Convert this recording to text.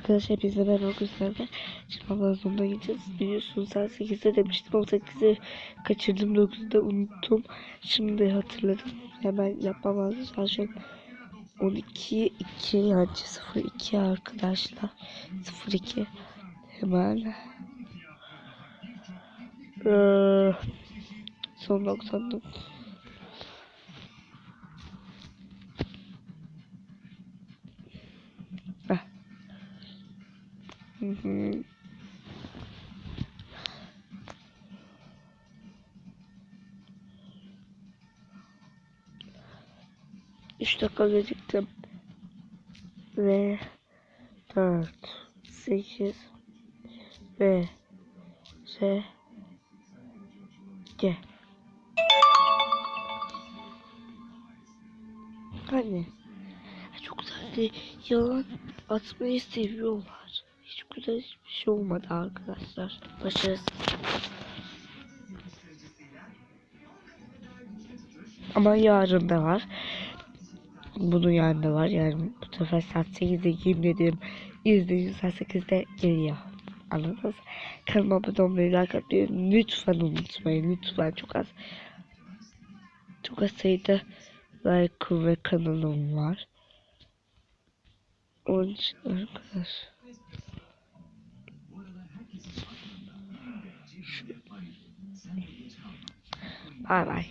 Arkadaşlar hepinize arkadaşlar. Şimdi hava sonuna gideceğiz. Biliyorsunuz sen 8'de demiştim ama 8'i kaçırdım 9'da unuttum. Şimdi hatırladım. Hemen yapmam lazım. Şu an 12 2 yani 02 arkadaşlar. 02 hemen ee, son 99 Hı hı. Dakika geciktim. Ve dört, sekiz ve S G. Anne. Çok güzel yalan atmayı seviyorlar. Hiç güzel hiçbir şey olmadı arkadaşlar. Başarısız. Ama yarın da var. Bunun yarın var. Yani bu sefer saat 8'de yemin ederim izleyin saat 8'de geliyor. Anladınız? Kanalıma abone olmayı, like atmayı lütfen unutmayın. Lütfen çok az çok az sayıda like ve kanalım var. Onun için arkadaş. 拜拜。